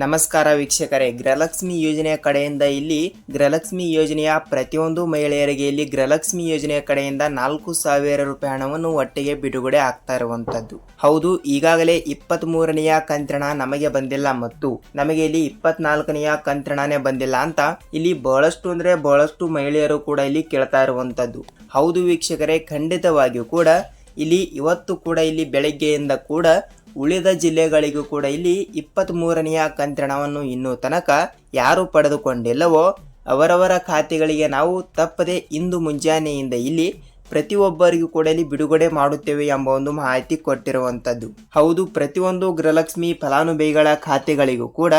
ನಮಸ್ಕಾರ ವೀಕ್ಷಕರೇ. ಗೃಹಲಕ್ಷ್ಮಿ ಯೋಜನೆಯ ಕಡೆಯಿಂದ ಇಲ್ಲಿ ಗೃಹಲಕ್ಷ್ಮಿ ಯೋಜನೆಯ ಪ್ರತಿಯೊಂದು ಮಹಿಳೆಯರಿಗೆ ಇಲ್ಲಿ ಗೃಹಲಕ್ಷ್ಮಿ ಯೋಜನೆಯ ಕಡೆಯಿಂದ ನಾಲ್ಕು ಸಾವಿರ ರೂಪಾಯಿ ಹಣವನ್ನು ಒಟ್ಟಿಗೆ ಬಿಡುಗಡೆ ಆಗ್ತಾ ಇರುವಂತದ್ದು. ಹೌದು, ಈಗಾಗಲೇ ಇಪ್ಪತ್ತ್ ಮೂರನೆಯ ಕಂತ್ರಣ ನಮಗೆ ಬಂದಿಲ್ಲ ಮತ್ತು ನಮಗೆ ಇಲ್ಲಿ ಇಪ್ಪತ್ನಾಲ್ಕನೆಯ ಕಂತ್ರಣನೇ ಬಂದಿಲ್ಲ ಅಂತ ಇಲ್ಲಿ ಬಹಳಷ್ಟು ಅಂದ್ರೆ ಬಹಳಷ್ಟು ಮಹಿಳೆಯರು ಕೂಡ ಇಲ್ಲಿ ಕೇಳ್ತಾ ಇರುವಂತದ್ದು. ಹೌದು ವೀಕ್ಷಕರೇ, ಖಂಡಿತವಾಗಿಯೂ ಕೂಡ ಇಲ್ಲಿ ಇವತ್ತು ಕೂಡ ಇಲ್ಲಿ ಬೆಳಗ್ಗೆಯಿಂದ ಕೂಡ ಉಳಿದ ಜಿಲ್ಲೆಗಳಿಗೂ ಕೂಡ ಇಲ್ಲಿ ಇಪ್ಪತ್ತ್ ಮೂರನೆಯ ಕಂತ್ರಣವನ್ನು ಇನ್ನೂ ತನಕ ಯಾರು ಪಡೆದುಕೊಂಡಿಲ್ಲವೋ ಅವರವರ ಖಾತೆಗಳಿಗೆ ನಾವು ತಪ್ಪದೆ ಇಂದು ಮುಂಜಾನೆಯಿಂದ ಇಲ್ಲಿ ಪ್ರತಿಯೊಬ್ಬರಿಗೂ ಕೂಡ ಇಲ್ಲಿ ಬಿಡುಗಡೆ ಮಾಡುತ್ತೇವೆ ಎಂಬ ಒಂದು ಮಾಹಿತಿ ಕೊಟ್ಟಿರುವಂಥದ್ದು. ಹೌದು, ಪ್ರತಿಯೊಂದು ಗೃಹಲಕ್ಷ್ಮಿ ಫಲಾನುಭವಿಗಳ ಖಾತೆಗಳಿಗೂ ಕೂಡ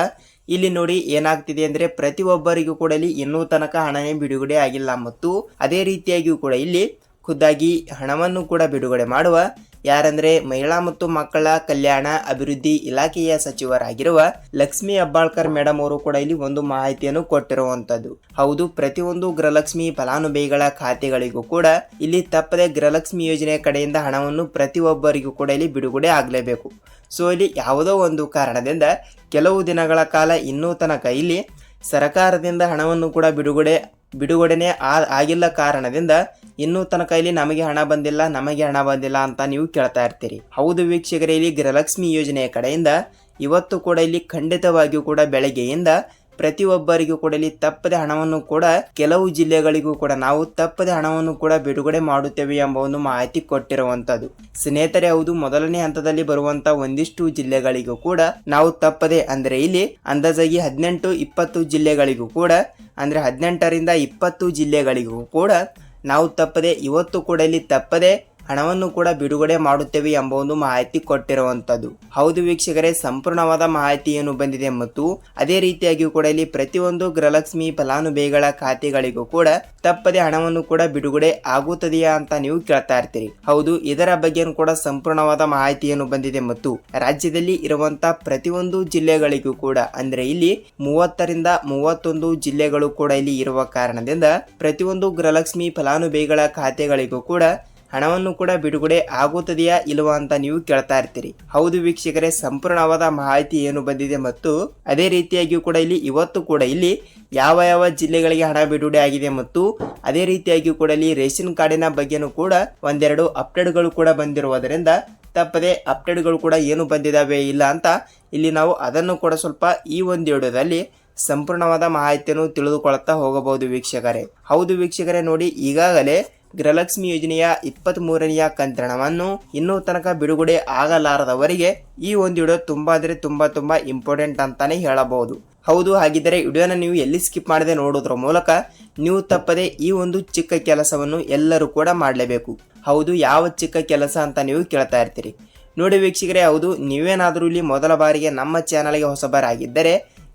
ಇಲ್ಲಿ ನೋಡಿ ಏನಾಗ್ತಿದೆ ಅಂದರೆ ಪ್ರತಿಯೊಬ್ಬರಿಗೂ ಕೂಡ ಇಲ್ಲಿ ಇನ್ನೂ ತನಕ ಹಣನೇ ಬಿಡುಗಡೆ ಆಗಿಲ್ಲ ಮತ್ತು ಅದೇ ರೀತಿಯಾಗಿಯೂ ಕೂಡ ಇಲ್ಲಿ ಖುದ್ದಾಗಿ ಹಣವನ್ನು ಕೂಡ ಬಿಡುಗಡೆ ಮಾಡುವ, ಯಾರಂದ್ರೆ ಮಹಿಳಾ ಮತ್ತು ಮಕ್ಕಳ ಕಲ್ಯಾಣ ಅಭಿವೃದ್ಧಿ ಇಲಾಖೆಯ ಸಚಿವರಾಗಿರುವ ಲಕ್ಷ್ಮಿ ಅಬ್ಬಾಳ್ಕರ್ ಮೇಡಮ್ ಅವರು ಕೂಡ ಇಲ್ಲಿ ಒಂದು ಮಾಹಿತಿಯನ್ನು ಕೊಟ್ಟಿರುವಂತದ್ದು ಹೌದು, ಪ್ರತಿಯೊಂದು ಗೃಹಲಕ್ಷ್ಮಿ ಫಲಾನುಭವಿಗಳ ಖಾತೆಗಳಿಗೂ ಕೂಡ ಇಲ್ಲಿ ತಪ್ಪದೆ ಗೃಹಲಕ್ಷ್ಮಿ ಯೋಜನೆ ಕಡೆಯಿಂದ ಹಣವನ್ನು ಪ್ರತಿಯೊಬ್ಬರಿಗೂ ಕೂಡ ಇಲ್ಲಿ ಬಿಡುಗಡೆ ಆಗಲೇಬೇಕು. ಸೊ, ಇಲ್ಲಿ ಯಾವುದೋ ಒಂದು ಕಾರಣದಿಂದ ಕೆಲವು ದಿನಗಳ ಕಾಲ ಇನ್ನೂ ತನಕ ಇಲ್ಲಿ ಸರಕಾರದಿಂದ ಹಣವನ್ನು ಕೂಡ ಬಿಡುಗಡೆ ಬಿಡುಗಡೆನೆ ಆಗಿಲ್ಲ ಕಾರಣದಿಂದ ಇನ್ನೂ ತನಕ ಇಲ್ಲಿ ನಮಗೆ ಹಣ ಬಂದಿಲ್ಲ, ನಮಗೆ ಹಣ ಬಂದಿಲ್ಲ ಅಂತ ನೀವು ಕೇಳ್ತಾ ಇರ್ತೀರಿ. ಹೌದು ವೀಕ್ಷಕರೇ, ಇಲ್ಲಿ ಗೃಹಲಕ್ಷ್ಮಿ ಯೋಜನೆಯ ಕಡೆಯಿಂದ ಇವತ್ತು ಕೂಡ ಇಲ್ಲಿ ಖಂಡಿತವಾಗಿಯೂ ಕೂಡ ಬೆಳಗ್ಗೆಯಿಂದ ಪ್ರತಿಯೊಬ್ಬರಿಗೂ ಕೂಡ ಇಲ್ಲಿ ತಪ್ಪದೆ ಹಣವನ್ನು ಕೂಡ ಕೆಲವು ಜಿಲ್ಲೆಗಳಿಗೂ ಕೂಡ ನಾವು ತಪ್ಪದೆ ಹಣವನ್ನು ಕೂಡ ಬಿಡುಗಡೆ ಮಾಡುತ್ತೇವೆ ಎಂಬ ಒಂದು ಮಾಹಿತಿ ಕೊಟ್ಟಿರುವಂತದ್ದು. ಸ್ನೇಹಿತರೆ, ಹೌದು, ಮೊದಲನೇ ಹಂತದಲ್ಲಿ ಬರುವಂತ ಒಂದಿಷ್ಟು ಜಿಲ್ಲೆಗಳಿಗೂ ಕೂಡ ನಾವು ತಪ್ಪದೆ ಅಂದ್ರೆ ಇಲ್ಲಿ ಅಂದಾಜಾಗಿ ಹದಿನೆಂಟು, ಇಪ್ಪತ್ತು ಜಿಲ್ಲೆಗಳಿಗೂ ಕೂಡ ಅಂದ್ರೆ ಹದಿನೆಂಟರಿಂದ ಇಪ್ಪತ್ತು ಜಿಲ್ಲೆಗಳಿಗೂ ಕೂಡ ನಾವು ತಪ್ಪದೆ, ಇವತ್ತು ಕೂಡ ಇಲ್ಲಿ ತಪ್ಪದೆ ಹಣವನ್ನು ಕೂಡ ಬಿಡುಗಡೆ ಮಾಡುತ್ತೇವೆ ಎಂಬ ಒಂದು ಮಾಹಿತಿ ಕೊಟ್ಟಿರುವಂತದ್ದು ಹೌದು ವೀಕ್ಷಕರೇ, ಸಂಪೂರ್ಣವಾದ ಮಾಹಿತಿ ಏನು ಬಂದಿದೆ ಮತ್ತು ಅದೇ ರೀತಿಯಾಗಿ ಕೂಡ ಇಲ್ಲಿ ಪ್ರತಿಯೊಂದು ಗೃಹಲಕ್ಷ್ಮಿ ಫಲಾನುಭವಿಗಳ ಖಾತೆಗಳಿಗೂ ಕೂಡ ತಪ್ಪದೆ ಹಣವನ್ನು ಕೂಡ ಬಿಡುಗಡೆ ಆಗುತ್ತದೆಯಾ ಅಂತ ನೀವು ಕೇಳ್ತಾ ಇರ್ತೀರಿ. ಹೌದು, ಇದರ ಬಗ್ಗೆನೂ ಕೂಡ ಸಂಪೂರ್ಣವಾದ ಮಾಹಿತಿಯನ್ನು ಬಂದಿದೆ ಮತ್ತು ರಾಜ್ಯದಲ್ಲಿ ಇರುವಂತಹ ಪ್ರತಿಯೊಂದು ಜಿಲ್ಲೆಗಳಿಗೂ ಕೂಡ, ಅಂದ್ರೆ ಇಲ್ಲಿ ಮೂವತ್ತರಿಂದ ಮೂವತ್ತೊಂದು ಜಿಲ್ಲೆಗಳು ಕೂಡ ಇಲ್ಲಿ ಇರುವ ಕಾರಣದಿಂದ ಪ್ರತಿಯೊಂದು ಗೃಹಲಕ್ಷ್ಮಿ ಫಲಾನುಭವಿಗಳ ಖಾತೆಗಳಿಗೂ ಕೂಡ ಹಣವನ್ನು ಕೂಡ ಬಿಡುಗಡೆ ಆಗುತ್ತದೆಯಾ ಇಲ್ಲವಾ ಅಂತ ನೀವು ಕೇಳ್ತಾ ಇರ್ತೀರಿ. ಹೌದು ವೀಕ್ಷಕರೇ, ಸಂಪೂರ್ಣವಾದ ಮಾಹಿತಿ ಏನು ಬಂದಿದೆ ಮತ್ತು ಅದೇ ರೀತಿಯಾಗಿಯೂ ಕೂಡ ಇಲ್ಲಿ, ಇವತ್ತು ಕೂಡ ಇಲ್ಲಿ ಯಾವ ಯಾವ ಜಿಲ್ಲೆಗಳಿಗೆ ಹಣ ಬಿಡುಗಡೆ ಆಗಿದೆ ಮತ್ತು ಅದೇ ರೀತಿಯಾಗಿಯೂ ಕೂಡ ಇಲ್ಲಿ ರೇಷನ್ ಕಾರ್ಡಿನ ಬಗ್ಗೆನೂ ಕೂಡ ಒಂದೆರಡು ಅಪ್ಡೇಟ್ಗಳು ಕೂಡ ಬಂದಿರುವುದರಿಂದ ತಪ್ಪದೆ ಅಪ್ಡೇಟ್ಗಳು ಕೂಡ ಏನು ಬಂದಿದಾವೆ ಇಲ್ಲ ಅಂತ ಇಲ್ಲಿ ನಾವು ಅದನ್ನು ಕೂಡ ಸ್ವಲ್ಪ ಈ ಒಂದು ವಿಡಿಯೋದಲ್ಲಿ ಸಂಪೂರ್ಣವಾದ ಮಾಹಿತಿಯನ್ನು ತಿಳಿದುಕೊಳ್ಳುತ್ತಾ ಹೋಗಬಹುದು ವೀಕ್ಷಕರೇ. ಹೌದು ವೀಕ್ಷಕರೇ, ನೋಡಿ ಈಗಾಗಲೇ ಗೃಹಲಕ್ಷ್ಮಿ ಯೋಜನೆಯ ಇಪ್ಪತ್ತ್ ಮೂರನೆಯ ಕಂತ್ರಣವನ್ನು ಇನ್ನೂ ತನಕ ಬಿಡುಗಡೆ ಆಗಲಾರದವರಿಗೆ ಈ ಒಂದು ವಿಡಿಯೋ ತುಂಬಾ ಅಂದರೆ ತುಂಬಾ ತುಂಬಾ ಇಂಪಾರ್ಟೆಂಟ್ ಅಂತಾನೆ ಹೇಳಬಹುದು. ಹೌದು, ಹಾಗಿದ್ದರೆ ವಿಡಿಯೋನ ನೀವು ಎಲ್ಲಿ ಸ್ಕಿಪ್ ಮಾಡದೆ ನೋಡೋದ್ರ ಮೂಲಕ ನೀವು ತಪ್ಪದೆ ಈ ಒಂದು ಚಿಕ್ಕ ಕೆಲಸವನ್ನು ಎಲ್ಲರೂ ಕೂಡ ಮಾಡಲೇಬೇಕು. ಹೌದು, ಯಾವ ಚಿಕ್ಕ ಕೆಲಸ ಅಂತ ನೀವು ಕೇಳ್ತಾ ಇರ್ತೀರಿ. ನೋಡಿ ವೀಕ್ಷಕರೇ, ಹೌದು, ನೀವೇನಾದರೂ ಇಲ್ಲಿ ಮೊದಲ ಬಾರಿಗೆ ನಮ್ಮ ಚಾನಲ್ಗೆ ಹೊಸಬರಾಗಿದ್ದರೆ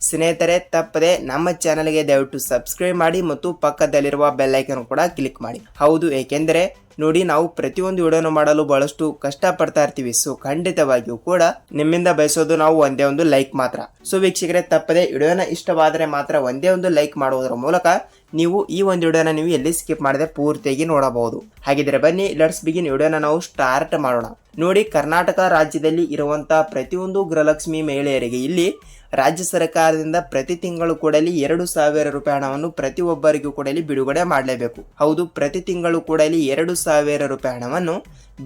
ಸ್ನೇಹಿತರೆ, ತಪ್ಪದೆ ನಮ್ಮ ಚಾನಲ್ಗೆ ದಯವಿಟ್ಟು ಸಬ್ಸ್ಕ್ರೈಬ್ ಮಾಡಿ ಮತ್ತು ಪಕ್ಕದಲ್ಲಿರುವ ಬೆಲ್ಲೈಕನ್ ಕೂಡ ಕ್ಲಿಕ್ ಮಾಡಿ. ಹೌದು, ಏಕೆಂದರೆ ನೋಡಿ ನಾವು ಪ್ರತಿಯೊಂದು ವಿಡಿಯೋನು ಮಾಡಲು ಬಹಳಷ್ಟು ಕಷ್ಟಪಡ್ತಾ ಇರ್ತೀವಿ. ಸೊ, ಖಂಡಿತವಾಗಿಯೂ ಕೂಡ ನಿಮ್ಮಿಂದ ಬಯಸೋದು ನಾವು ಒಂದೇ ಒಂದು ಲೈಕ್ ಮಾತ್ರ. ಸೊ, ವೀಕ್ಷಕರೇ, ತಪ್ಪದೆ ವಿಡಿಯೋನ ಇಷ್ಟವಾದರೆ ಮಾತ್ರ ಒಂದೇ ಒಂದು ಲೈಕ್ ಮಾಡುವುದರ ಮೂಲಕ ನೀವು ಈ ಒಂದು ವಿಡಿಯೋನ ನೀವು ಎಲ್ಲಿ ಸ್ಕಿಪ್ ಮಾಡದೆ ಪೂರ್ತಿಯಾಗಿ ನೋಡಬಹುದು. ಹಾಗಿದ್ರೆ ಬನ್ನಿ, ಲೆಟ್ಸ್ ಬಿಗಿನ್ ವಿಡಿಯೋನ ನಾವು ಸ್ಟಾರ್ಟ್ ಮಾಡೋಣ. ನೋಡಿ, ಕರ್ನಾಟಕ ರಾಜ್ಯದಲ್ಲಿ ಇರುವಂತಹ ಪ್ರತಿಯೊಂದು ಗೃಹಲಕ್ಷ್ಮಿ ಮಹಿಳೆಯರಿಗೆ ಇಲ್ಲಿ ರಾಜ್ಯ ಸರ್ಕಾರದಿಂದ ಪ್ರತಿ ತಿಂಗಳು ಕೂಡಲಿ ಎರಡು ಸಾವಿರ ರೂಪಾಯಿ ಹಣವನ್ನು ಪ್ರತಿಯೊಬ್ಬರಿಗೂ ಕೂಡಲಿ ಬಿಡುಗಡೆ ಮಾಡಲೇಬೇಕು. ಹೌದು, ಪ್ರತಿ ತಿಂಗಳು ಕೂಡಲಿ ಎರಡು ಸಾವಿರ ರೂಪಾಯಿ ಹಣವನ್ನು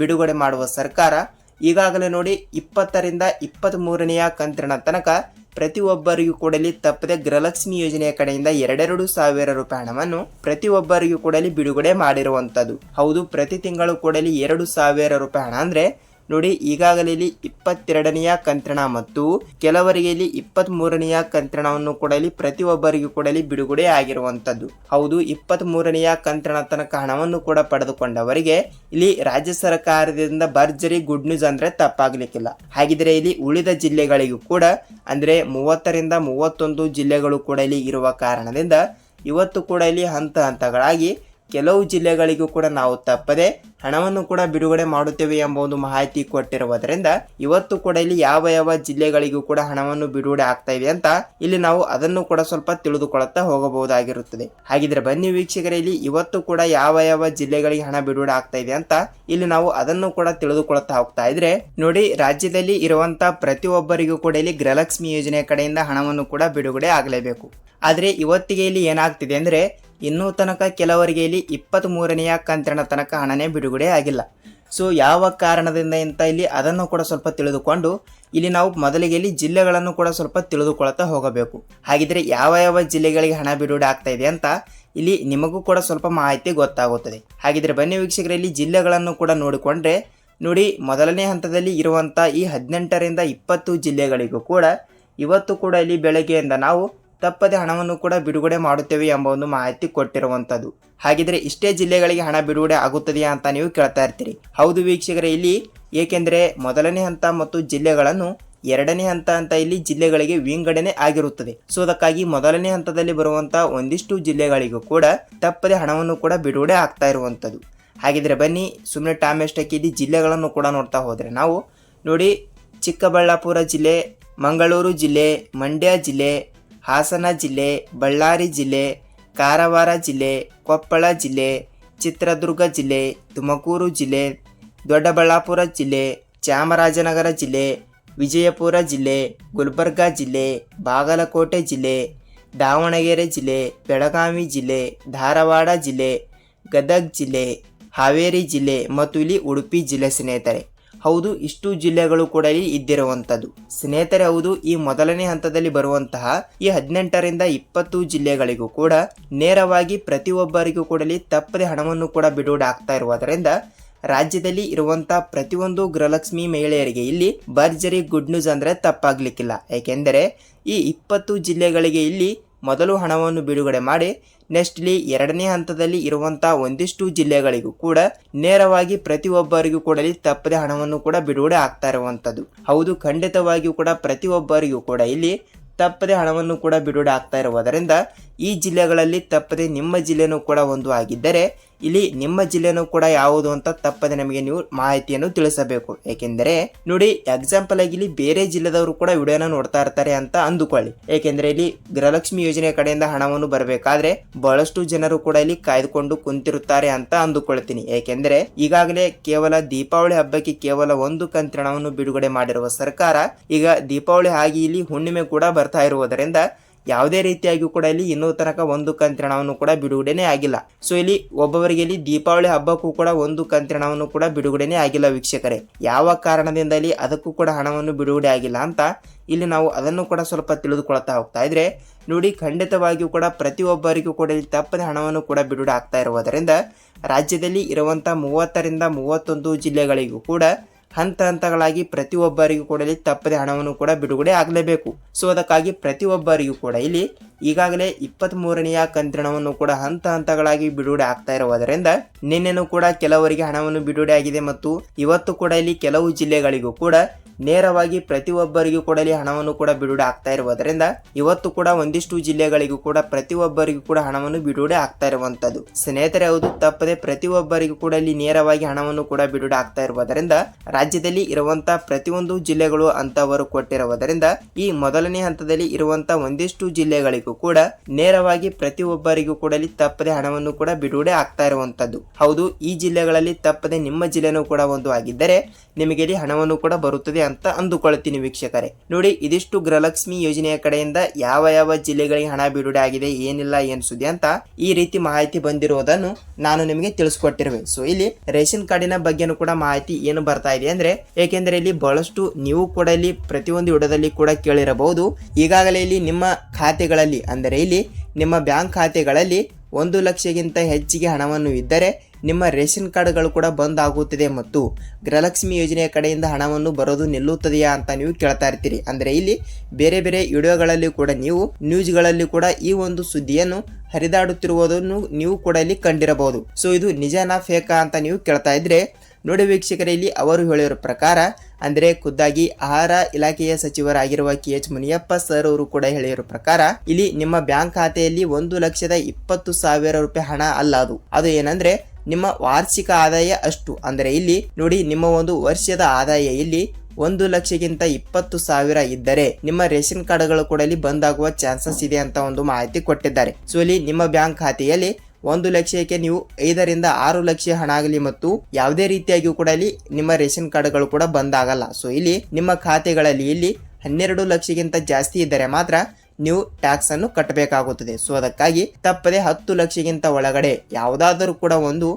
ಬಿಡುಗಡೆ ಮಾಡುವ ಸರ್ಕಾರ ಈಗಾಗಲೇ ನೋಡಿ ಇಪ್ಪತ್ತರಿಂದ ಇಪ್ಪತ್ತ್ ಮೂರನೆಯ ಕಂತಿನ ತನಕ ಪ್ರತಿಯೊಬ್ಬರಿಗೂ ಕೂಡಲಿ ತಪ್ಪದೆ ಗೃಹಲಕ್ಷ್ಮಿ ಯೋಜನೆಯ ಕಡೆಯಿಂದ ಎರಡೆರಡು ಸಾವಿರ ರೂಪಾಯಿ ಹಣವನ್ನು ಪ್ರತಿಯೊಬ್ಬರಿಗೂ ಕೂಡಲಿ ಬಿಡುಗಡೆ ಮಾಡಿರುವಂಥದ್ದು. ಹೌದು, ಪ್ರತಿ ತಿಂಗಳು ಕೂಡಲಿ ಎರಡು ಸಾವಿರ ರೂಪಾಯಿ ಹಣ ಅಂದ್ರೆ ನೋಡಿ, ಈಗಾಗಲೇ ಇಲ್ಲಿ ಇಪ್ಪತ್ತೆರಡನೆಯ ಕಂತ್ರಣ ಮತ್ತು ಕೆಲವರಿಗೆ ಇಲ್ಲಿ ಇಪ್ಪತ್ತ್ ಮೂರನೆಯ ಕಂತ್ರಣವನ್ನು ಕೂಡ ಇಲ್ಲಿ ಪ್ರತಿಯೊಬ್ಬರಿಗೂ ಕೂಡ ಇಲ್ಲಿ ಬಿಡುಗಡೆ ಆಗಿರುವಂತದ್ದು ಹೌದು ಇಪ್ಪತ್ತ್ ಮೂರನೆಯ ಕಂತ್ರಣ ತನಕ ಹಣವನ್ನು ಕೂಡ ಪಡೆದುಕೊಂಡವರಿಗೆ ಇಲ್ಲಿ ರಾಜ್ಯ ಸರ್ಕಾರದಿಂದ ಭರ್ಜರಿ ಗುಡ್ ನ್ಯೂಸ್ ಅಂದ್ರೆ ತಪ್ಪಾಗ್ಲಿಕ್ಕಿಲ್ಲ. ಹಾಗಿದ್ರೆ ಇಲ್ಲಿ ಉಳಿದ ಜಿಲ್ಲೆಗಳಿಗೂ ಕೂಡ ಅಂದ್ರೆ ಮೂವತ್ತರಿಂದ ಮೂವತ್ತೊಂದು ಜಿಲ್ಲೆಗಳು ಕೂಡ ಇಲ್ಲಿ ಇರುವ ಕಾರಣದಿಂದ ಇವತ್ತು ಕೂಡ ಇಲ್ಲಿ ಹಂತ ಹಂತಗಳಾಗಿ ಕೆಲವು ಜಿಲ್ಲೆಗಳಿಗೂ ಕೂಡ ನಾವು ತಪ್ಪದೆ ಹಣವನ್ನು ಕೂಡ ಬಿಡುಗಡೆ ಮಾಡುತ್ತೇವೆ ಎಂಬ ಒಂದು ಮಾಹಿತಿ ಕೊಟ್ಟಿರುವುದರಿಂದ ಇವತ್ತು ಕೂಡ ಇಲ್ಲಿ ಯಾವ ಯಾವ ಜಿಲ್ಲೆಗಳಿಗೂ ಕೂಡ ಹಣವನ್ನು ಬಿಡುಗಡೆ ಆಗ್ತಾ ಇದೆ ಅಂತ ಇಲ್ಲಿ ನಾವು ಅದನ್ನು ಕೂಡ ಸ್ವಲ್ಪ ತಿಳಿದುಕೊಳ್ಳುತ್ತಾ ಹೋಗಬಹುದಾಗಿರುತ್ತದೆ. ಹಾಗಿದ್ರೆ ಬನ್ನಿ ವೀಕ್ಷಕರೇ, ಇಲ್ಲಿ ಇವತ್ತು ಕೂಡ ಯಾವ ಯಾವ ಜಿಲ್ಲೆಗಳಿಗೆ ಹಣ ಬಿಡುಗಡೆ ಆಗ್ತಾ ಇದೆ ಅಂತ ಇಲ್ಲಿ ನಾವು ಅದನ್ನು ಕೂಡ ತಿಳಿದುಕೊಳ್ಳುತ್ತಾ ಹೋಗ್ತಾ ಇದ್ರೆ ನೋಡಿ, ರಾಜ್ಯದಲ್ಲಿ ಇರುವಂತಹ ಪ್ರತಿಯೊಬ್ಬರಿಗೂ ಕೂಡ ಇಲ್ಲಿ ಗೃಹಲಕ್ಷ್ಮಿ ಯೋಜನೆ ಕಡೆಯಿಂದ ಹಣವನ್ನು ಕೂಡ ಬಿಡುಗಡೆ ಆಗಲೇಬೇಕು. ಆದರೆ ಇವತ್ತಿಗೆ ಇಲ್ಲಿ ಏನಾಗ್ತಿದೆ ಅಂದ್ರೆ ಇನ್ನೂ ತನಕ ಕೆಲವರಿಗೆ ಇಲ್ಲಿ ಇಪ್ಪತ್ತ್ ಮೂರನೆಯ ಕಂತಿನ ತನಕ ಹಣನೇ ಬಿಡುಗಡೆ ಆಗಿಲ್ಲ. ಸೊ ಯಾವ ಕಾರಣದಿಂದ ಇಂತ ಇಲ್ಲಿ ಅದನ್ನು ಕೂಡ ಸ್ವಲ್ಪ ತಿಳಿದುಕೊಂಡು, ಇಲ್ಲಿ ನಾವು ಮೊದಲಿಗೆ ಇಲ್ಲಿ ಜಿಲ್ಲೆಗಳನ್ನು ಕೂಡ ಸ್ವಲ್ಪ ತಿಳಿದುಕೊಳ್ತಾ ಹೋಗಬೇಕು. ಹಾಗಿದ್ರೆ ಯಾವ ಯಾವ ಜಿಲ್ಲೆಗಳಿಗೆ ಹಣ ಬಿಡುಗಡೆ ಆಗ್ತಾ ಇದೆ ಅಂತ ಇಲ್ಲಿ ನಿಮಗೂ ಕೂಡ ಸ್ವಲ್ಪ ಮಾಹಿತಿ ಗೊತ್ತಾಗುತ್ತದೆ. ಹಾಗಿದ್ರೆ ಬನ್ನಿ ವೀಕ್ಷಕರಲ್ಲಿ ಜಿಲ್ಲೆಗಳನ್ನು ಕೂಡ ನೋಡಿಕೊಂಡ್ರೆ, ನೋಡಿ ಮೊದಲನೇ ಹಂತದಲ್ಲಿ ಇರುವಂಥ ಈ ಹದಿನೆಂಟರಿಂದ ಇಪ್ಪತ್ತು ಜಿಲ್ಲೆಗಳಿಗೂ ಕೂಡ ಇವತ್ತು ಕೂಡ ಇಲ್ಲಿ ಬೆಳಗ್ಗೆಯಿಂದ ನಾವು ತಪ್ಪದೆ ಹಣವನ್ನು ಕೂಡ ಬಿಡುಗಡೆ ಮಾಡುತ್ತೇವೆ ಎಂಬ ಒಂದು ಮಾಹಿತಿ ಕೊಟ್ಟಿರುವಂಥದ್ದು. ಹಾಗಿದ್ರೆ ಇಷ್ಟೇ ಜಿಲ್ಲೆಗಳಿಗೆ ಹಣ ಬಿಡುಗಡೆ ಆಗುತ್ತದೆಯಾ ಅಂತ ನೀವು ಕೇಳ್ತಾ ಇರ್ತೀರಿ. ಹೌದು ವೀಕ್ಷಕರೇ, ಇಲ್ಲಿ ಏಕೆಂದರೆ ಮೊದಲನೇ ಹಂತ ಮತ್ತು ಜಿಲ್ಲೆಗಳನ್ನು ಎರಡನೇ ಹಂತ ಅಂತ ಇಲ್ಲಿ ಜಿಲ್ಲೆಗಳಿಗೆ ವಿಂಗಡಣೆ ಆಗಿರುತ್ತದೆ. ಸೊ ಅದಕ್ಕಾಗಿ ಮೊದಲನೇ ಹಂತದಲ್ಲಿ ಬರುವಂತಹ ಒಂದಿಷ್ಟು ಜಿಲ್ಲೆಗಳಿಗೂ ಕೂಡ ತಪ್ಪದೆ ಹಣವನ್ನು ಕೂಡ ಬಿಡುಗಡೆ ಆಗ್ತಾ ಇರುವಂಥದ್ದು. ಹಾಗಿದ್ರೆ ಬನ್ನಿ ಸುಮ್ಮನೆ ಟಾಮ್ ಇಲ್ಲಿ ಜಿಲ್ಲೆಗಳನ್ನು ಕೂಡ ನೋಡ್ತಾ ಹೋದರೆ. ನಾವು ನೋಡಿ ಚಿಕ್ಕಬಳ್ಳಾಪುರ ಜಿಲ್ಲೆ, ಮಂಗಳೂರು ಜಿಲ್ಲೆ, ಮಂಡ್ಯ ಜಿಲ್ಲೆ ಹಾಸನ ಜಿಲ್ಲೆ, ಬಳ್ಳಾರಿ ಜಿಲ್ಲೆ, ಕಾರವಾರ ಜಿಲ್ಲೆ, ಕೊಪ್ಪಳ ಜಿಲ್ಲೆ, ಚಿತ್ರದುರ್ಗ ಜಿಲ್ಲೆ, ತುಮಕೂರು ಜಿಲ್ಲೆ, ದೊಡ್ಡಬಳ್ಳಾಪುರ ಜಿಲ್ಲೆ, ಚಾಮರಾಜನಗರ ಜಿಲ್ಲೆ, ವಿಜಯಪುರ ಜಿಲ್ಲೆ, ಗುಲ್ಬರ್ಗಾ ಜಿಲ್ಲೆ, ಬಾಗಲಕೋಟೆ ಜಿಲ್ಲೆ, ದಾವಣಗೆರೆ ಜಿಲ್ಲೆ, ಬೆಳಗಾವಿ ಜಿಲ್ಲೆ, ಧಾರವಾಡ ಜಿಲ್ಲೆ, ಗದಗ್ ಜಿಲ್ಲೆ, ಹಾವೇರಿ ಜಿಲ್ಲೆ ಮತ್ತು ಇಲ್ಲಿ ಉಡುಪಿ ಜಿಲ್ಲೆ ಸ್ನೇಹಿತರೆ. ಹೌದು, ಇಷ್ಟು ಜಿಲ್ಲೆಗಳು ಕೂಡ ಇಲ್ಲಿ ಇದ್ದಿರುವಂಥದ್ದು. ಸ್ನೇಹಿತರೆ, ಹೌದು, ಈ ಮೊದಲನೇ ಹಂತದಲ್ಲಿ ಬರುವಂತಹ ಈ ಹದಿನೆಂಟರಿಂದ ಇಪ್ಪತ್ತು ಜಿಲ್ಲೆಗಳಿಗೂ ಕೂಡ ನೇರವಾಗಿ ಪ್ರತಿಯೊಬ್ಬರಿಗೂ ಕೂಡ ತಪ್ಪದೆ ಹಣವನ್ನು ಕೂಡ ಬಿಡುಗಡೆ ಇರುವುದರಿಂದ ರಾಜ್ಯದಲ್ಲಿ ಇರುವಂತಹ ಪ್ರತಿಯೊಂದು ಗೃಹಲಕ್ಷ್ಮಿ ಮಹಿಳೆಯರಿಗೆ ಇಲ್ಲಿ ಭರ್ಜರಿ ಗುಡ್ ನ್ಯೂಸ್ ಅಂದ್ರೆ ತಪ್ಪಾಗ್ಲಿಕ್ಕಿಲ್ಲ. ಏಕೆಂದರೆ ಈ ಇಪ್ಪತ್ತು ಜಿಲ್ಲೆಗಳಿಗೆ ಇಲ್ಲಿ ಮೊದಲು ಹಣವನ್ನು ಬಿಡುಗಡೆ ಮಾಡಿ ನೆಕ್ಸ್ಟ್ಲಿ ಎರಡನೇ ಹಂತದಲ್ಲಿ ಇರುವಂತಹ ಒಂದಿಷ್ಟು ಜಿಲ್ಲೆಗಳಿಗೂ ಕೂಡ ನೇರವಾಗಿ ಪ್ರತಿಯೊಬ್ಬರಿಗೂ ಕೂಡ ಇಲ್ಲಿ ತಪ್ಪದೆ ಹಣವನ್ನು ಕೂಡ ಬಿಡುಗಡೆ ಆಗ್ತಾ ಇರುವಂಥದ್ದು ಹೌದು, ಖಂಡಿತವಾಗಿಯೂ ಕೂಡ ಪ್ರತಿಯೊಬ್ಬರಿಗೂ ಕೂಡ ಇಲ್ಲಿ ತಪ್ಪದೆ ಹಣವನ್ನು ಕೂಡ ಬಿಡುಗಡೆ ಆಗ್ತಾ ಇರುವುದರಿಂದ ಈ ಜಿಲ್ಲೆಗಳಲ್ಲಿ ತಪ್ಪದೆ ನಿಮ್ಮ ಜಿಲ್ಲೆನೂ ಕೂಡ ಒಂದು ಆಗಿದ್ದರೆ ಇಲ್ಲಿ ನಿಮ್ಮ ಜಿಲ್ಲೆನೂ ಕೂಡ ಯಾವುದು ಅಂತ ತಪ್ಪದೆ ನಮಗೆ ನೀವು ಮಾಹಿತಿಯನ್ನು ತಿಳಿಸಬೇಕು. ಏಕೆಂದರೆ, ನೋಡಿ ಎಕ್ಸಾಂಪಲ್ ಆಗಿ ಇಲ್ಲಿ ಬೇರೆ ಜಿಲ್ಲೆದವರು ಕೂಡ ವಿಡಿಯೋನ ನೋಡ್ತಾ ಇರ್ತಾರೆ ಅಂತ ಅಂದುಕೊಳ್ಳಿ. ಏಕೆಂದರೆ, ಇಲ್ಲಿ ಗೃಹಲಕ್ಷ್ಮಿ ಯೋಜನೆ ಕಡೆಯಿಂದ ಹಣವನ್ನು ಬರಬೇಕಾದ್ರೆ ಬಹಳಷ್ಟು ಜನರು ಕೂಡ ಇಲ್ಲಿ ಕಾಯ್ದುಕೊಂಡು ಕುಂತಿರುತ್ತಾರೆ ಅಂತ ಅಂದುಕೊಳ್ತೀನಿ. ಏಕೆಂದರೆ, ಈಗಾಗಲೇ ಕೇವಲ ದೀಪಾವಳಿ ಹಬ್ಬಕ್ಕೆ ಕೇವಲ ಒಂದು ಕಂತಿನ ಹಣವನ್ನು ಬಿಡುಗಡೆ ಮಾಡಿರುವ ಸರ್ಕಾರ ಈಗ ದೀಪಾವಳಿ ಆಗಿ ಇಲ್ಲಿ ಹುಣ್ಣಿಮೆ ಕೂಡ ಬರ್ತಾ ಇರುವುದರಿಂದ ಯಾವುದೇ ರೀತಿಯಾಗಿಯೂ ಕೂಡ ಇಲ್ಲಿ ಇನ್ನೂ ತನಕ ಒಂದು ಕಂತ್ರಣವನ್ನು ಕೂಡ ಬಿಡುಗಡೆನೇ ಆಗಿಲ್ಲ. ಸೊ ಇಲ್ಲಿ ಒಬ್ಬೊಬ್ಬರಿಗೆ ಇಲ್ಲಿ ದೀಪಾವಳಿ ಹಬ್ಬಕ್ಕೂ ಕೂಡ ಒಂದು ಕಂತ್ರಣವನ್ನು ಕೂಡ ಬಿಡುಗಡೆನೇ ಆಗಿಲ್ಲ ವೀಕ್ಷಕರೇ. ಯಾವ ಕಾರಣದಿಂದ ಇಲ್ಲಿ ಅದಕ್ಕೂ ಕೂಡ ಹಣವನ್ನು ಬಿಡುಗಡೆ ಆಗಿಲ್ಲ ಅಂತ ಇಲ್ಲಿ ನಾವು ಅದನ್ನು ಕೂಡ ಸ್ವಲ್ಪ ತಿಳಿದುಕೊಳ್ತಾ ಹೋಗ್ತಾ ಇದ್ರೆ, ನೋಡಿ ಖಂಡಿತವಾಗಿಯೂ ಕೂಡ ಪ್ರತಿಯೊಬ್ಬರಿಗೂ ಕೂಡ ಇಲ್ಲಿ ತಪ್ಪದೆ ಹಣವನ್ನು ಕೂಡ ಬಿಡುಗಡೆ ಆಗ್ತಾ ಇರುವುದರಿಂದ, ರಾಜ್ಯದಲ್ಲಿ ಇರುವಂತಹ ಮೂವತ್ತರಿಂದ ಮೂವತ್ತೊಂದು ಜಿಲ್ಲೆಗಳಿಗೂ ಕೂಡ ಹಂತ ಹಂತಗಳಾಗಿ ಪ್ರತಿಯೊಬ್ಬರಿಗೂ ಕೂಡ ಇಲ್ಲಿ ತಪ್ಪದೆ ಹಣವನ್ನು ಕೂಡ ಬಿಡುಗಡೆ ಆಗಲೇಬೇಕು. ಸೊ ಅದಕ್ಕಾಗಿ ಪ್ರತಿಯೊಬ್ಬರಿಗೂ ಕೂಡ ಇಲ್ಲಿ ಈಗಾಗಲೇ ಇಪ್ಪತ್ತ್ ಮೂರನೆಯ ಕಂತಿನವನ್ನು ಕೂಡ ಹಂತ ಹಂತಗಳಾಗಿ ಬಿಡುಗಡೆ ಆಗ್ತಾ ಇರುವುದರಿಂದ ನಿನ್ನೆನೂ ಕೂಡ ಕೆಲವರಿಗೆ ಹಣವನ್ನು ಬಿಡುಗಡೆ ಆಗಿದೆ ಮತ್ತು ಇವತ್ತು ಕೂಡ ಇಲ್ಲಿ ಕೆಲವು ಜಿಲ್ಲೆಗಳಿಗೂ ಕೂಡ ನೇರವಾಗಿ ಪ್ರತಿಯೊಬ್ಬರಿಗೂ ಕೂಡ ಇಲ್ಲಿ ಹಣವನ್ನು ಕೂಡ ಬಿಡುಗಡೆ ಆಗ್ತಾ ಇರುವುದರಿಂದ ಇವತ್ತು ಕೂಡ ಒಂದಿಷ್ಟು ಜಿಲ್ಲೆಗಳಿಗೂ ಕೂಡ ಪ್ರತಿಯೊಬ್ಬರಿಗೂ ಕೂಡ ಹಣವನ್ನು ಬಿಡುಗಡೆ ಆಗ್ತಾ ಇರುವಂತದ್ದು. ಸ್ನೇಹಿತರೆ, ಹೌದು, ತಪ್ಪದೆ ಪ್ರತಿಯೊಬ್ಬರಿಗೂ ಕೂಡ ಇಲ್ಲಿ ನೇರವಾಗಿ ಹಣವನ್ನು ಕೂಡ ಬಿಡುಗಡೆ ಆಗ್ತಾ ಇರುವುದರಿಂದ ರಾಜ್ಯದಲ್ಲಿ ಇರುವಂತಹ ಪ್ರತಿಯೊಂದು ಜಿಲ್ಲೆಗಳು ಅಂತವರು ಕೊಟ್ಟಿರುವುದರಿಂದ ಈ ಮೊದಲನೇ ಹಂತದಲ್ಲಿ ಇರುವಂತಹ ಒಂದಿಷ್ಟು ಜಿಲ್ಲೆಗಳಿಗೂ ಕೂಡ ನೇರವಾಗಿ ಪ್ರತಿಯೊಬ್ಬರಿಗೂ ಕೂಡ ಇಲ್ಲಿ ತಪ್ಪದೆ ಹಣವನ್ನು ಕೂಡ ಬಿಡುಗಡೆ ಆಗ್ತಾ ಇರುವಂತದ್ದು. ಹೌದು, ಈ ಜಿಲ್ಲೆಗಳಲ್ಲಿ ತಪ್ಪದೆ ನಿಮ್ಮ ಜಿಲ್ಲೆನೂ ಕೂಡ ಒಂದು ಆಗಿದ್ದರೆ ನಿಮಗೆ ಇಲ್ಲಿ ಹಣವನ್ನು ಕೂಡ ಬರುತ್ತದೆ ಅಂತ ಅಂದುಕೊಳ್ತೀನಿ ವೀಕ್ಷಕರೇ. ನೋಡಿ, ಇದಿಷ್ಟು ಗೃಹಲಕ್ಷ್ಮಿ ಯೋಜನೆಯ ಕಡೆಯಿಂದ ಯಾವ ಯಾವ ಜಿಲ್ಲೆಗಳಿಗೆ ಹಣ ಬಿಡುಗಡೆ ಆಗಿದೆ, ಏನಿಲ್ಲ, ಏನ್ ಸುದ್ದಿ ಅಂತ ಈ ರೀತಿ ಮಾಹಿತಿ ಬಂದಿರುವುದನ್ನು ನಾನು ನಿಮಗೆ ತಿಳಿಸ್ಕೊಟ್ಟಿರುವೆ. ಸೊ ಇಲ್ಲಿ ರೇಷನ್ ಕಾರ್ಡಿನ ಬಗ್ಗೆನೂ ಕೂಡ ಮಾಹಿತಿ ಏನು ಬರ್ತಾ ಇದೆ ಅಂದ್ರೆ, ಏಕೆಂದರೆ ಇಲ್ಲಿ ಬಹಳಷ್ಟು ನೀವು ಕೂಡ ಇಲ್ಲಿ ಪ್ರತಿಯೊಂದು ಹುಡದಲ್ಲಿ ಕೂಡ ಕೇಳಿರಬಹುದು. ಈಗಾಗಲೇ ಇಲ್ಲಿ ನಿಮ್ಮ ಖಾತೆಗಳಲ್ಲಿ, ಅಂದರೆ ಇಲ್ಲಿ ನಿಮ್ಮ ಬ್ಯಾಂಕ್ ಖಾತೆಗಳಲ್ಲಿ ಒಂದು ಲಕ್ಷಗಿಂತ ಹೆಚ್ಚಿಗೆ ಹಣವನ್ನು ಇದ್ದರೆ ನಿಮ್ಮ ರೇಷನ್ ಕಾರ್ಡ್ಗಳು ಕೂಡ ಬಂದ್ ಆಗುತ್ತದೆ ಮತ್ತು ಗೃಹಲಕ್ಷ್ಮಿ ಯೋಜನೆಯ ಕಡೆಯಿಂದ ಹಣವನ್ನು ಬರೋದು ನಿಲ್ಲುತ್ತದೆಯಾ ಅಂತ ನೀವು ಕೇಳ್ತಾ ಇರ್ತೀರಿ. ಅಂದರೆ ಇಲ್ಲಿ ಬೇರೆ ಬೇರೆ ವಿಡಿಯೋಗಳಲ್ಲಿ ಕೂಡ ನೀವು, ನ್ಯೂಸ್ಗಳಲ್ಲಿ ಕೂಡ ಈ ಒಂದು ಸುದ್ದಿಯನ್ನು ಹರಿದಾಡುತ್ತಿರುವುದನ್ನು ನೀವು ಕೂಡ ಇಲ್ಲಿ ಕಂಡಿರಬಹುದು. ಸೊ ಇದು ನಿಜನಾ, ಫೇಕಾ ಅಂತ ನೀವು ಕೇಳ್ತಾ ಇದ್ರೆ ನೋಡಿ ವೀಕ್ಷಕರೇ, ಇಲ್ಲಿ ಅವರು ಹೇಳಿರೋ ಪ್ರಕಾರ, ಅಂದರೆ ಖುದ್ದಾಗಿ ಆಹಾರ ಇಲಾಖೆಯ ಸಚಿವರಾಗಿರುವ ಕೆ ಎಚ್ ಮುನಿಯಪ್ಪ ಸರ್ ಅವರು ಕೂಡ ಹೇಳಿರೋ ಪ್ರಕಾರ, ಇಲ್ಲಿ ನಿಮ್ಮ ಬ್ಯಾಂಕ್ ಖಾತೆಯಲ್ಲಿ ಒಂದು ಲಕ್ಷದ ಇಪ್ಪತ್ತು ಸಾವಿರ ರೂಪಾಯಿ ಹಣ ಅಲ್ಲ ಅದು. ಅದು ಏನಂದ್ರೆ, ನಿಮ್ಮ ವಾರ್ಷಿಕ ಆದಾಯ ಅಷ್ಟು. ಅಂದ್ರೆ ಇಲ್ಲಿ ನೋಡಿ, ನಿಮ್ಮ ಒಂದು ವರ್ಷದ ಆದಾಯ ಇಲ್ಲಿ ಒಂದು ಲಕ್ಷಕ್ಕಿಂತ ಇಪ್ಪತ್ತು ಸಾವಿರ ಇದ್ದರೆ, ನಿಮ್ಮ ರೇಷನ್ ಕಾರ್ಡ್ಗಳು ಕೂಡ ಇಲ್ಲಿ ಬಂದ್ ಆಗುವ ಚಾನ್ಸಸ್ ಇದೆ ಅಂತ ಒಂದು ಮಾಹಿತಿ ಕೊಟ್ಟಿದ್ದಾರೆ. ಸೊ ಇಲ್ಲಿ ನಿಮ್ಮ ಬ್ಯಾಂಕ್ ಖಾತೆಯಲ್ಲಿ ಒಂದು ಲಕ್ಷಕ್ಕೆ ನೀವು ಐದರಿಂದ ಆರು ಲಕ್ಷ ಹಣ ಆಗಲಿ ಮತ್ತು ಯಾವುದೇ ರೀತಿಯಾಗಿಯೂ ಕೂಡ ಇಲ್ಲಿ ನಿಮ್ಮ ರೇಷನ್ ಕಾರ್ಡ್ಗಳು ಕೂಡ ಬಂದಾಗಲ್ಲ. ಸೊ ಇಲ್ಲಿ ನಿಮ್ಮ ಖಾತೆಗಳಲ್ಲಿ ಇಲ್ಲಿ ಹನ್ನೆರಡು ಲಕ್ಷಕ್ಕಿಂತ ಜಾಸ್ತಿ ಇದ್ದರೆ ಮಾತ್ರ ನೀವು ಟ್ಯಾಕ್ಸ್ ಅನ್ನು ಕಟ್ಟಬೇಕಾಗುತ್ತದೆ ಸೊ ಅದಕ್ಕಾಗಿ ತಪ್ಪದೆ ಹತ್ತು ಲಕ್ಷಕ್ಕಿಂತ ಒಳಗಡೆ ಯಾವುದಾದರೂ ಕೂಡ ಒಂದು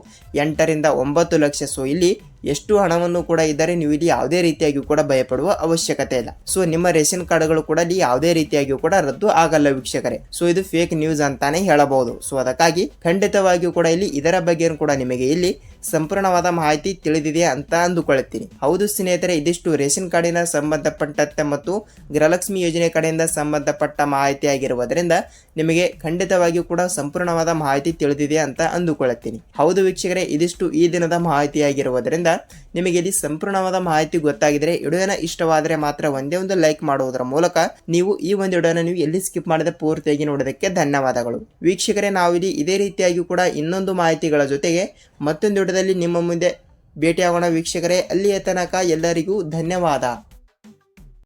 ಎಂಟರಿಂದ ಒಂಬತ್ತು ಲಕ್ಷ. ಸೊ ಇಲ್ಲಿ ಎಷ್ಟು ಹಣವನ್ನು ಕೂಡ ಇದ್ದರೆ ನೀವು ಇಲ್ಲಿ ಯಾವುದೇ ರೀತಿಯಾಗಿಯೂ ಕೂಡ ಭಯಪಡುವ ಅವಶ್ಯಕತೆ ಇಲ್ಲ. ಸೊ ನಿಮ್ಮ ರೇಷನ್ ಕಾರ್ಡ್ಗಳು ಕೂಡ ಇಲ್ಲಿ ಯಾವುದೇ ರೀತಿಯಾಗಿಯೂ ಕೂಡ ರದ್ದು ಆಗಲ್ಲ ವೀಕ್ಷಕರೇ. ಸೊ ಇದು ಫೇಕ್ ನ್ಯೂಸ್ ಅಂತಾನೆ ಹೇಳಬಹುದು. ಸೊ ಅದಕ್ಕಾಗಿ ಖಂಡಿತವಾಗಿಯೂ ಕೂಡ ಇಲ್ಲಿ ಇದರ ಬಗ್ಗೆ ಕೂಡ ನಿಮಗೆ ಇಲ್ಲಿ ಸಂಪೂರ್ಣವಾದ ಮಾಹಿತಿ ತಿಳಿದಿದೆ ಅಂತ ಅಂದುಕೊಳ್ಳುತ್ತೀನಿ. ಹೌದು ಸ್ನೇಹಿತರೆ, ಇದಿಷ್ಟು ರೇಷನ್ ಕಾರ್ಡಿನ ಸಂಬಂಧಪಟ್ಟಂತೆ ಮತ್ತು ಗೃಹಲಕ್ಷ್ಮಿ ಯೋಜನೆ ಕಡೆಯಿಂದ ಸಂಬಂಧಪಟ್ಟ ಮಾಹಿತಿ ಆಗಿರುವುದರಿಂದ ನಿಮಗೆ ಖಂಡಿತವಾಗಿಯೂ ಕೂಡ ಸಂಪೂರ್ಣವಾದ ಮಾಹಿತಿ ತಿಳಿದಿದೆ ಅಂತ ಅಂದುಕೊಳ್ಳುತ್ತೀನಿ. ಹೌದು ವೀಕ್ಷಕರೇ, ಇದಿಷ್ಟು ಈ ದಿನದ ಮಾಹಿತಿ ಆಗಿರುವುದರಿಂದ ನಿಮಗೆ ಇಲ್ಲಿ ಸಂಪೂರ್ಣವಾದ ಮಾಹಿತಿ ಗೊತ್ತಾಗಿದ್ರೆ ವಿಡಿಯೋನ ಇಷ್ಟವಾದರೆ ಮಾತ್ರ ಒಂದೇ ಒಂದು ಲೈಕ್ ಮಾಡುವುದರ ಮೂಲಕ ನೀವು ಈ ಒಂದು ವಿಡಿಯೋನ ನೀವು ಎಲ್ಲಿ ಸ್ಕಿಪ್ ಮಾಡದೆ ಪೂರ್ತಿಯಾಗಿ ನೋಡೋದಕ್ಕೆ ಧನ್ಯವಾದಗಳು. ವೀಕ್ಷಕರೇ ನಾವು ಇಲ್ಲಿ ಇದೇ ರೀತಿಯಾಗಿ ಕೂಡ ಇನ್ನೊಂದು ಮಾಹಿತಿಗಳ ಜೊತೆಗೆ ಮತ್ತೊಂದು ಇಡದಲ್ಲಿ ನಿಮ್ಮ ಮುಂದೆ ಭೇಟಿಯಾಗೋಣ. ವೀಕ್ಷಕರೇ, ಅಲ್ಲಿಯ ತನಕ ಎಲ್ಲರಿಗೂ ಧನ್ಯವಾದ.